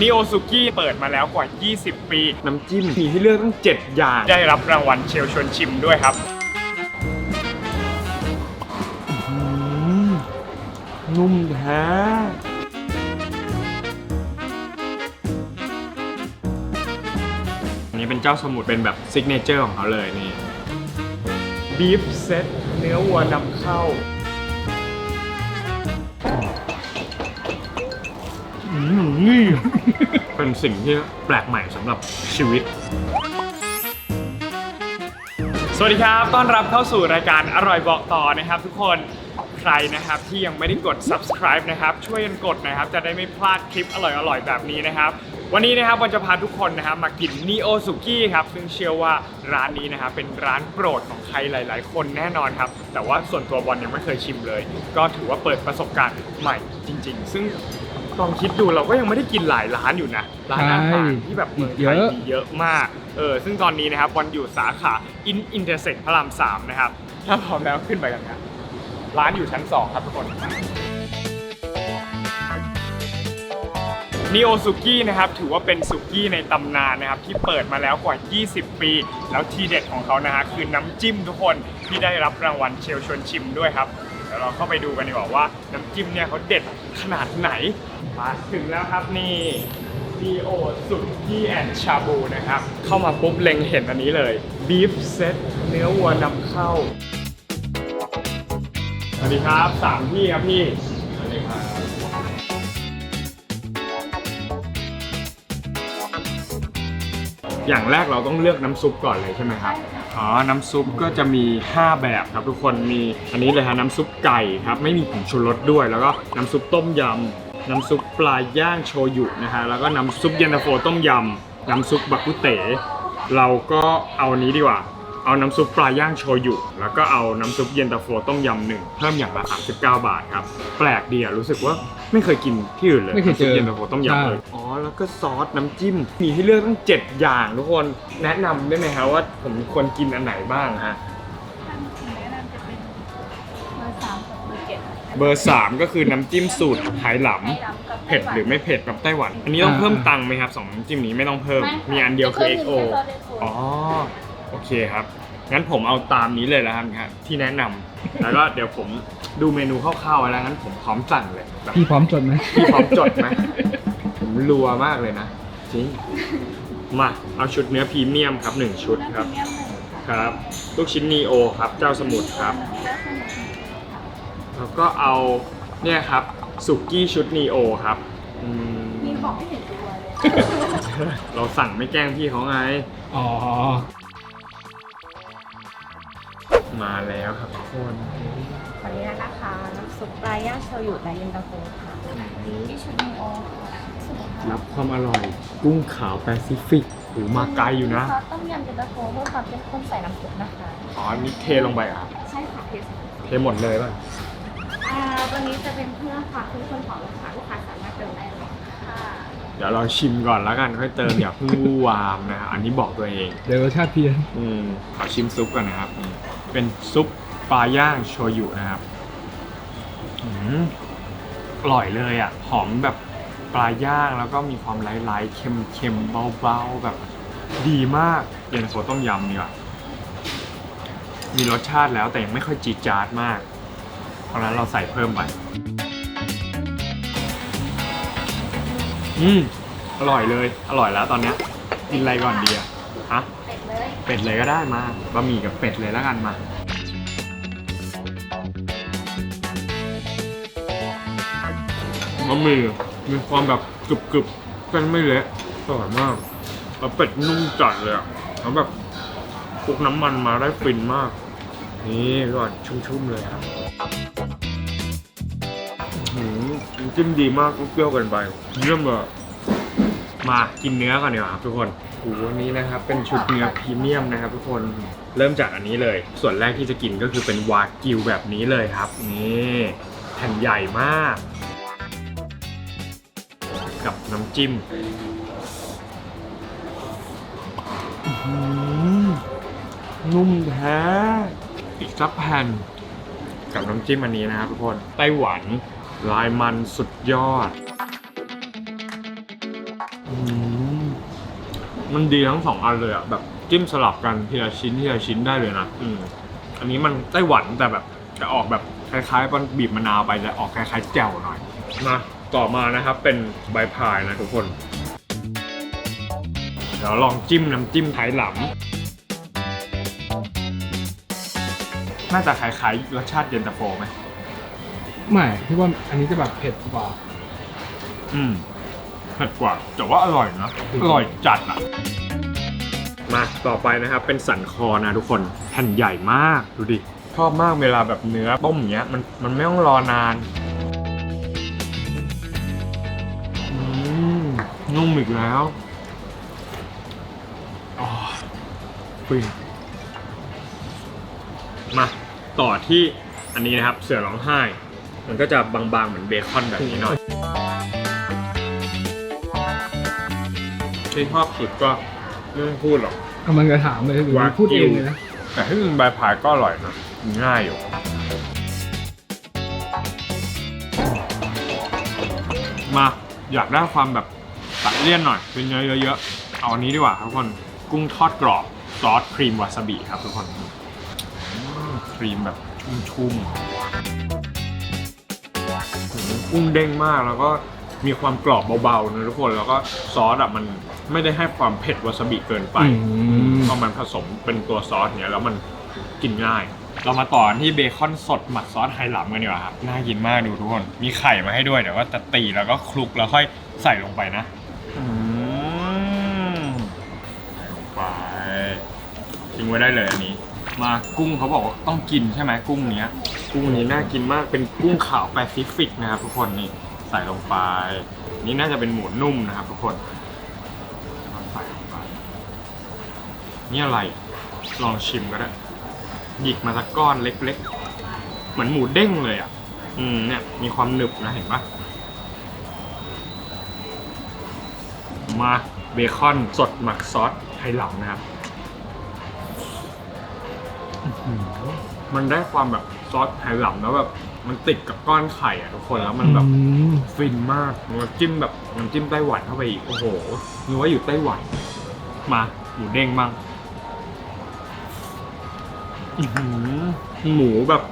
นิโอซุกี้เปิดมาแล้วกว่า 20 ปี น้ำจิ้มมีให้เลือกตั้ง 7 อย่าง ได้รับรางวัลเชลชวนชิมด้วยครับ นุ่มแท้อันนี้เป็นเจ้าสมุทรเป็นแบบซิกเนเจอร์ของเขาเลยนี่บีฟเซตเนื้อวัวนำเข้า นี่ เป็นสิ่งที่แปลกใหม่สำหรับชีวิต สวัสดีครับ ต้อนรับเข้าสู่รายการอร่อยบอกต่อนะครับ ทุกคน ใครนะครับที่ยังไม่ได้กด subscribe นะครับ ช่วยกันกดนะครับ จะได้ไม่พลาดคลิปอร่อยๆ แบบนี้นะครับ วันนี้นะครับวันจะพาทุกคนนะครับมากินนิโอสุกี้ครับ ซึ่งเชื่อว่าร้านนี้นะครับเป็นร้านโปรดของใครหลาย ๆ คนแน่นอนครับ แต่ว่าส่วนตัวบอลยังไม่เคยชิมเลย ก็ถือว่าเปิดประสบการณ์ใหม่จริง ๆ ซึ่ง ลองคิดดูเราก็ยังไม่ได้กินหลายร้านอยู่นะร้านอาหารที่แบบเมืองไทยมีเยอะมากเออซึ่งตอนนี้นะครับบอลอยู่สาขาอินอินเตอร์เซ็กพระรามสามนะครับถ้าพร้อมแล้วขึ้นไปกันครับร้านอยู่ชั้น2ครับทุกคนนิโอสุกี้นะครับถือว่าเป็นสุกี้ในตำนานนะครับที่เปิดมาแล้วกว่า 20 ปี แล้วทีเด็ดของเขานะฮะคือน้ำจิ้มทุกคนที่ได้รับรางวัลเชลชวนชิมด้วยครับเดี๋ยวเราเข้าไปดูกันดีกว่าว่าน้ำจิ้มเนี่ยเขาเด็ด ขนาดไหนมาถึงแล้วครับนี่ดีโอสุกี้แอนชาบูนะครับ เข้ามาปุ๊บเล็งเห็นอันนี้เลยบีฟเซตเนื้อวัวนำเข้า สวัสดีครับสามพี่ครับพี่ อย่างแรกเราต้องเลือกน้ำซุปก่อนเลยใช่ไหมครับ อ๋อ น้ำซุปก็จะมี 5 แบบครับทุกคน มีอันนี้เลยฮะน้ำซุปไก่ครับ ไม่มีผงชูรสด้วย แล้วก็น้ำซุปต้มยำ น้ำซุปปลาย่างโชยุนะฮะ แล้วก็น้ำซุปเย็นตาโฟต้มยำ น้ำซุปบักกุเต๋เราก็เอาอันนี้ดีกว่า เอาน้ำซุปปลาย่างโชยุ แล้วก็เอาน้ำซุปเย็นตาโฟต้มยำหนึ่งเพิ่มอย่างละ39 บาทครับ แปลกดีอะรู้สึกว่า ไม่เคยกินที่อื่นเลยไม่เคยเจอน้ำซุปเย็นตาโฟต้มยำเลยอ๋อแล้วก็ซอสน้ำจิ้มมีให้เลือกตั้ง7อย่างทุกคนแนะนำได้ไหมครับว่าผมควรกินอันไหนบ้างฮะท่านแนะนำจะเป็นเบอร์สามกับเบอร์เจ็ดเบอร์3ก็คือน้ำจิ้มสูตรไหหลำให้รับกับเผ็ดหรือไม่เผ็ดแบบไต้หวัน อันนี้ต้องเพิ่มตังค์ไหมครับสองน้ำจิ้มนี้ไม่ต้องเพิ่ม มีอันเดียวคือ XO อ๋อ โอเคครับ งั้นผมเอาตามนี้เลยแล้วกันครับที่แนะนำแล้วก็เดี๋ยวผมดูเมนูคร่าวๆไว้แล้วงั้นผมพร้อมสั่งเลยแบบพี่พร้อมจดไหมพี่พร้อมจดไหมผมรัวมากเลยนะจริงมาเอาชุดเนื้อพรีเมียมครับหนึ่งชุดครับ เนื้อพรีเมียมหนึ่งค่ะครับลูกชิ้นนีโอครับ เจ้าสมุทรครับแล้วสมุนไพรค่ะแล้วก็เอาเนี่ยครับสุกี้ชุดนีโอครับอืมมีของไม่เห็นตัวเลย เราสั่งไม่แกล้งพี่เขาไง อ๋อ มาแล้วครับทุกคนขออนุญาตนะคะน้ำซุปปลาย่างโชยุและเย็นตาโฟค่ะที่ชุดนีโอค่ะสมุนไพรรับความอร่อยกุ้งขาวแปซิฟิกหูมาไกลอยู่นะซอสต้มยำเย็นตาโฟเพื่อความเข้มข้นใส่น้ำซุปนะคะอ๋ออันนี่เทลงไปอะใช่ค่ะเทสเทหมดเลยป่ะอ่าวันนี้จะเป็นเพื่อความเข้มข้นของลูกค้าลูกค้าสามารถเติมได้เลยค่ะเดี๋ยวเราชิมก่อนแล้วกันค่อยเติมอย่าเพิ่งวู่วามนะอันนี้บอกตัวเองเดี๋ยวรสชาติเพี้ยนอืมขอชิมซุปก่อนนะครับนี่ เป็นซุปปลาย่างโชยุนะครับอืมอร่อยเลยอะ หอมแบบปลาย่างแล้วก็มีความไร้ๆเค็มๆเบาๆแบบดีมากเย็นตาโฟต้มยำนี่ว่ะมีรสชาติแล้วแต่ยังไม่ค่อยจีดจาดมาก เพราะฉะนั้นเราใส่เพิ่มไปอืมอร่อยเลย อร่อยแล้วตอนเนี้ยกินอะไรก่อนดีอะฮะเป็ด เป็ดเลยก็ได้มาบะหมี่กับเป็ดเลยแล้วกันมา บะหมี่มีความแบบกรึบๆเส้นไม่เละอร่อยมากแล้วเป็ดนุ่มจัดเลยอะแล้วแบบคลุกน้ำมันมาได้ฟินมาก นี่ก่อนชุ่มๆเลยครับอื้อหือน้ำจิ้มดีมากเปรี้ยวเกินไปเยี่ยมเลย มากินเนื้อก่อนดีกว่าครับทุกคนโอ้โหอันนี้นะครับเป็นชุดเนื้อพรีเมียมนะครับทุกคนเริ่มจากอันนี้เลย ส่วนแรกที่จะกินก็คือเป็นวากิวแบบนี้เลยครับนี่แผ่นใหญ่มาก กับน้ำจิ้มนุ่มแท้อีกสักแผ่นกับน้ำจิ้มอันนี้นะครับทุกคนไต้หวันลายมันสุดยอด มมันดีทั้งสองอันเลยอะแบบจิ้มสลับกันทีละชิ้นทีละชิ้นได้เลยนะอืมอันนี้มันไต้หวันแต่แบบจะออกแบบคล้ายๆมันบีบมะนาวไปแต่ออกคล้ายๆแจ่วหน่อยมาต่อมานะครับเป็นใบพายนะทุกคน เดี๋ยวลองจิ้มน้ำจิ้มไทยหลำน่าจะคล้ายๆรสชาติเย็นตาโฟไหมไม่พี่ว่าอันนี้จะแบบเผ็ดกว่า อืมเผ็ดกว่า แต่ว่าอร่อยนะ อร่อยจัดอะ มาต่อไปนะครับเป็นสันคอนะทุกคนแผ่นใหญ่มากดูดิชอบมากเวลาแบบเนื้อต้มอย่างเงี้ยมันมันไม่ต้องรอนานอืมนุ่มอีกแล้วอ๋อฟินมาต่อที่อันนี้นะครับเสือร้องไห้ มันก็จะบางๆเหมือนเบคอนแบบนี้หน่อย ที่ชอบสุดก็ไม่ต้องพูดหรอก กำลังจะถามเลยหรือวาพูดกิเอวงเลยนะแต่ถ้าเป็นใบพายก็อร่อยนะง่ายอยู่ มาอยากได้ความแบบตัดเลี่ยนหน่อย เป็นเนื้อเยอะๆ เอาอันนี้ดีกว่าครับทุกคน กุ้งทอดกรอบ ซอสครีมวาซาบิครับทุกคนอืมครีมแบบชุ่มๆอืมกุ้งเด้งมากแล้วก็มีความกรอบเบาๆนะทุกคน แล้วก็ซอสอะมัน ไม่ได้ให้ความเผ็ดวาซาบิเกินไปพอมันผสมเป็นตัวซอสเนี้ยแล้วมันกินง่าย เรามาต่อที่เบคอนสดหมักซอสไฮลัมกันดีกว่าครับ น่ากินมากดูทุกคน มีไข่มาให้ด้วยเดี๋ยวก็จะตีแล้วก็คลุกแล้วค่อยใส่ลงไปนะอืมไปทิ้งไว้ได้เลยอันนี้ มากุ้งเขาบอกว่าต้องกินใช่ไหมกุ้งเนี้ย กุ้งนี้น่ากินมากเป็นกุ้งขาวแปซิฟิกนะครับทุกคนนี่ใส่ลงไป นี่น่าจะเป็นหมูนุ่มนะครับทุกคนใส่ลงไป นี่อะไร ลองชิมก็ได้ หยิกมาสักก้อนเล็กๆ เหมือนหมูเด้งเลยอะ อืมเนี่ย มีความหนึบนะเห็นปะมาเบคอนสดหมักซอสไทยหลังนะครับอื้อหือมันได้ความแบบซอสไทยหลังแล้วแบบมันติดกับก้อนไข่อะทุกคนแล้วมันแบบฟินมากน้ำจิ้มแบบน้ำจิ้มไต้หวันเข้าไปอีก โอ้โหนึกว่าอยู่ไต้หวัน มาหมูเด้งบ้าง อื้อหือหมูแบบ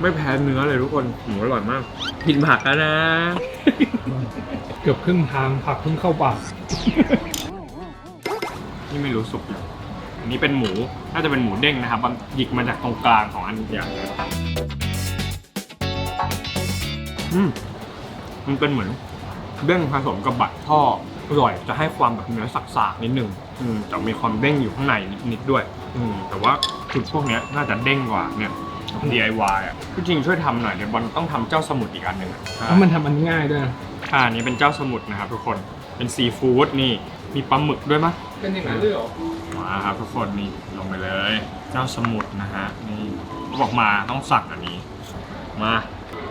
ไม่แพ้เนื้อเลยทุกคน หมูอร่อยมาก กินผักแล้วนะ เกือบครึ่งทางผักเพิ่งเข้าปาก นี่ไม่รู้สุกยังอันนี้เป็นหมู น่าจะเป็นหมูเด้งนะครับมันหยิกมาจากตรงกลางของอันอย่างเลยอืมมันเป็นเหมือนเด้งผสมกับบัตรท่ออร่อย จะให้ความแบบเนื้อสักๆนิดนึงอืมแต่มีความเด้งอยู่ข้างในนิดๆด้วย อืมแต่ว่าชุดพวกเนี้ยน่าจะเด้งกว่าเนี่ย DIY อะพี่จริงช่วยทำหน่อยเดี๋ยวบอลต้องทำเจ้าสมุทรอีกอันหนึ่งอะแล้วมันทำอันง่ายด้วยนะอ่าอันนี้เป็นเจ้าสมุทรนะครับทุกคนเป็นซีฟู้ดนี่มีปลาหมึกด้วยมั้ย เป็นอย่างนั้นเลยเหรอมาครับทุกคนนี่ลงไปเลย เจ้าสมุทรนะฮะนี่เขาบอกมาต้องสั่งอันนี้ มา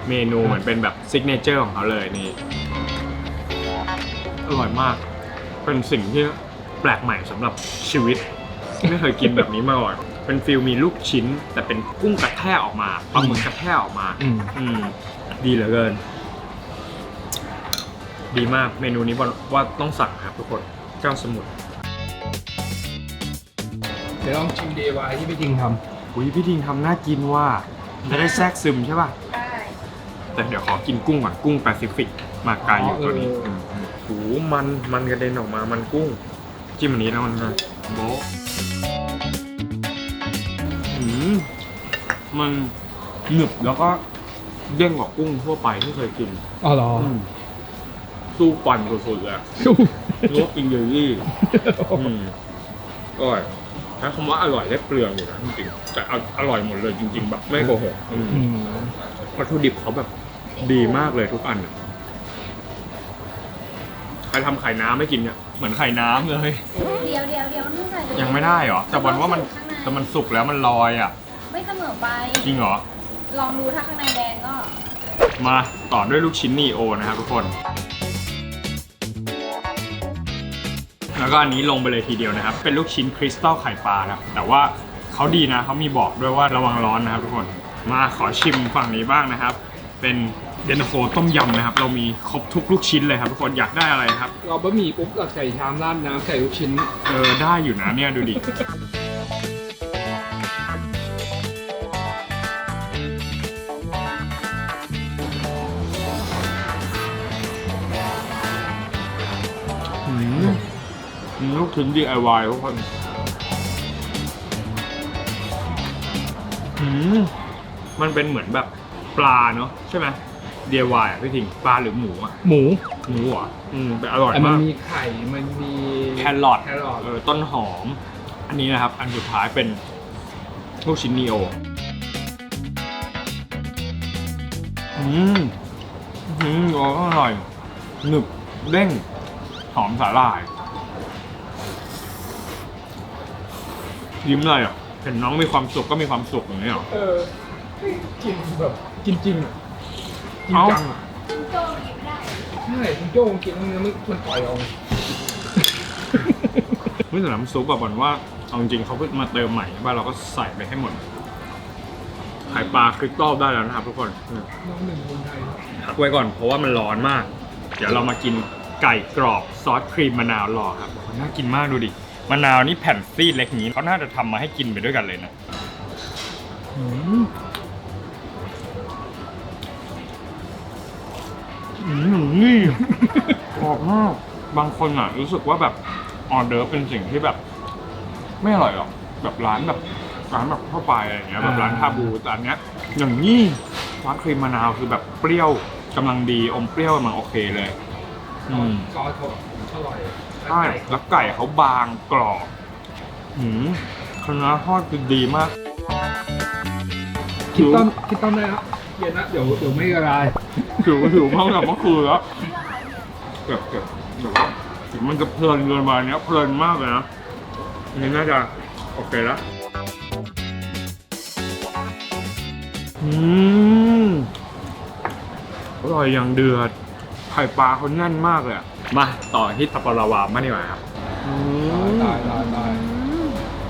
เมนูเหมือนเป็นแบบซิกเนเจอร์ของเขาเลยนี่อร่อยมาก เป็นสิ่งที่แปลกใหม่สำหรับชีวิต ไม่เคยกินแบบนี้มาก่อน เป็นฟิลมีลูกชิ้น แต่เป็นกุ้งกระแทกออกมาปลาหมึกกระแทกออกมา อืม อืม ดีเหลือเกิน ดีมากเมนูนี้บอกว่าต้องสั่งครับทุกคนเจ้าสมุทรเดี๋ยวลองชิม DIY ที่พี่จริงทอุ้ยพี่ทิงทำน่ากินว่า จะได้แทรกซึมใช่ป่ะ ได้แต่เดี๋ยวขอกินกุ้งก่อนกุ้งแปซิฟิก มาไกลอยู่ตัวนี้มอืมโหมันมันกระเด็นออกมามันกุ้ง จิ้มอันนี้แล้วมันนะโบะ มันหนึบแล้วก็เด้งกว่ากุ้งทั่วไปที่เคยกินำอ๋อเหรออืมสู้ปันสุดๆเลยอะสู้นึกว่ากินเยลลี่อืมอร่อยใช้คำว่าอร่อยได้เปลืองอยู่นะจริงๆแต่ออร่อยหมดเลยจริง ๆ แบบไม่โกหกอืมอืมวัตถุดิบเขาแบบดีมากเลยทุกอันอะใครทำไข่น้ำไม่กินเนี่ยเหมือนไข่น้ำเลย เดียวเดียวเดียวนี่ใส่เลยยังไม่ได้เหรอแต่บอลว่ามันแต่มันสุกแล้วมันลอยอะ ไม่เสมอไป จริงเหรอ ลองดูถ้าข้างในแดงก็ มาต่อด้วยลูกชิ้นนีโอนะครับทุกคน แล้วก็อันนี้ลงไปเลยทีเดียวนะครับ เป็นลูกชิ้นคริสตัลไข่ปลานะครับ แต่ว่าเขาดีนะเขามีบอกด้วยว่าระวังร้อนนะครับทุกคน มาขอชิมฝั่งนี้บ้างนะครับ เป็นเย็นตาโฟต้มยำนะครับ เรามีครบทุกลูกชิ้นเลยครับทุกคนอยากได้อะไรครับ เราบะหมี่ปุ๊บเราใส่ชามราดน้ำใส่ลูกชิ้น เออได้อยู่นะเนี่ยดูดิ ชิ้น DIY ทุกคนอืมมันเป็นเหมือนแบบปลาเนาะใช่ไหม DIY อะพี่ทิงปลาหรือหมูอะ หมูหมูเหรอะอืมเป็นอร่อยแต่มันมาก มีไข่ มันมีแครอท แครอท เออต้นหอม อันนี้นะครับ อันสุดท้ายเป็นลูกชิ้นนีโออืมอืมโอ้อร่อยหนึบเด้งหอมสาหร่าย ยิ้มเลยอะเห็นน้องมีความสุขก็มีความสุขอย่างนี้เหรอ เออกินแบบกินจริงอะจริงเอ้าจังอะใช่คุณโจ้กินแล้วมันมันปล่อยออกเมื่อแต่น้ำซุปแบบว่าเอาจริงๆเขาเพิ่งมาเติมใหม่บ้านเราก็ใส่ไปให้หมดไข่ปลาคริสตัลได้แล้วนะครับทุกคนอืมน้องหนึ่งคนไทยพักไว้ก่อนเพราะว่ามันร้อนมาก เดี๋ยวเรามากินไก่กรอบซอสครีมมะนาวรอครับโอ้โหน่ากินมากดูดิ มะนาวนี่แผ่นซีดเล็กอย่างนี้เขาน่าจะทำมาให้กินไปด้วยกันเลยนะอืมอืมนี่กรอบมากบางคนอะ รู้สึกว่าแบบออเดอร์ฟเป็นสิ่งที่แบบ ไม่อร่อยหรอกแบบร้านแบบร้านแบบทั่วไปอะไรอย่างเงี้ยแบบร้านชาบูแต่อันเนี้ยอย่างนี้ซอสครีมมะนาวคือแบบเปรี้ยวกำลังดีอมเปรี้ยวกำลังโอเคเลย อืม ซอสเขาอร่อย ใช่แล้วไก่เขาบางกรอบหืมคณะทอดคือดีมาก คิดต้นคิดต้นได้แล้วเย็นนะเดี๋ยวเดี๋ยวไม่ละลายผิวผิวมากแบบเมื่อคืนแล้วแบบแบบแบบว่าถึงมันจะเพลินเกินไปเนี้ยเพลินมากเลยนะอันนี้น่าจะโอเคแล้วอืมอร่อยอย่างเดือดไข่ปลาเขาแน่นมากเลยอะ มาต่อที่ทัปปาราวามาดีกว่าครับอืมตายตายตาย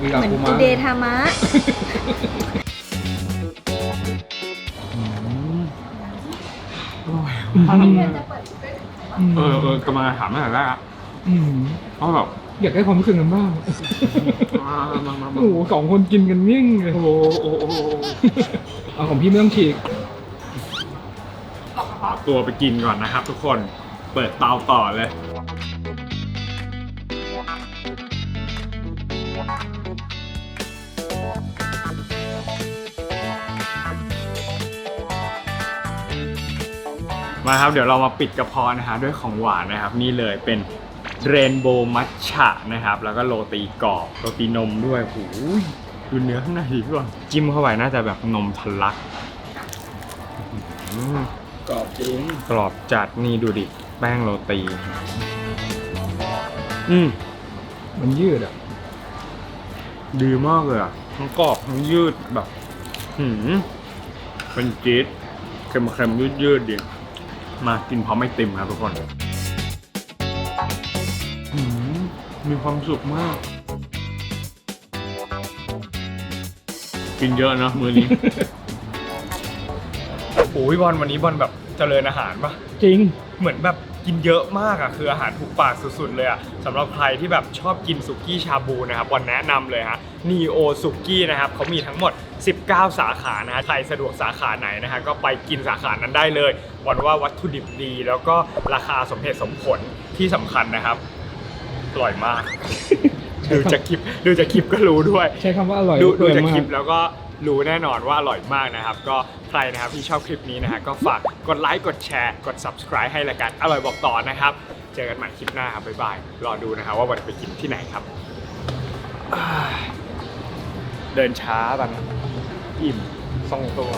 มีเหกับมือนกูกูมาเดทามะอร่อยอืมเออเออกำลังจะถามตั้งแต่แรกอะอืมเพราะแบบอยากได้ความรู้สึกกันบ้างมามามามาโอ้โหสองคนกินกันนิ่งเลยโอ้โหโอ้โหโอ้โหเอาของพี่ไม่ต้องฉีกขอตัวไปกินก่อนนะครับทุกคน เปิดเตาต่อเลย มาครับเดี๋ยวเรามาปิดกระเพาะนะฮะด้วยของหวานนะครับ นี่เลยเป็นเรนโบว์มัทฉะนะครับ แล้วก็โรตีกรอบโรตีนมด้วยโอ้ยดูเนื้อข้างในดีก่อนจิ้มเข้าไปน่าจะแบบนมทะลักอืมกรอบจริง กรอบจัดนี่ดูดิ แป้งโรตี อืม มันยืดอะ ดีมากเลยอะ ทั้งกรอบทั้งยืดแบบ หืม เป็นจี๊ดเค็มๆ ยืดยืดๆดีมากินพร้อมไอติมครับทุกคนหืมมีความสุขมาก กินเยอะนะมือนี้ โอ้ยบอลวันนี้บอลแบบเจริญอาหารปะจริง เหมือนแบบกินเยอะมากอะคืออาหารถูกปากสุดๆเลยอะสำหรับใครที่แบบชอบกินสุกี้ชาบูนะครับวันแนะนำเลยฮะนีโอสุกี้นะครับเขามีทั้งหมด 19 สาขานะฮะใครสะดวกสาขาไหนนะฮะก็ไปกินสาขานั้นได้เลยวันว่าวัตถุดิบดี แล้วก็ราคาสมเหตุสมผลที่สำคัญนะครับอร่อยมาก ดูจากคลิปดูจากคลิปก็รู้ด้วย ใช้คำว่าอร่อยดูดูอร่อยจากมาคลิกปแล้วก็รู้แน่นอนว่าอร่อยมากนะครับ ก็ใค รนะครับที่ชอบคลิปนี้นะฮะก็ฝากกดไลค์กดแชร์กด subscribe ให้รายการอร่อยบอกต่อนะครับ เจอกันใหม่คลิปหน้าครับบ๊ายบายรอดูนะครับว่าวันไปกินที่ไหนครับ เดินช้าบังอิ่มทรงตัว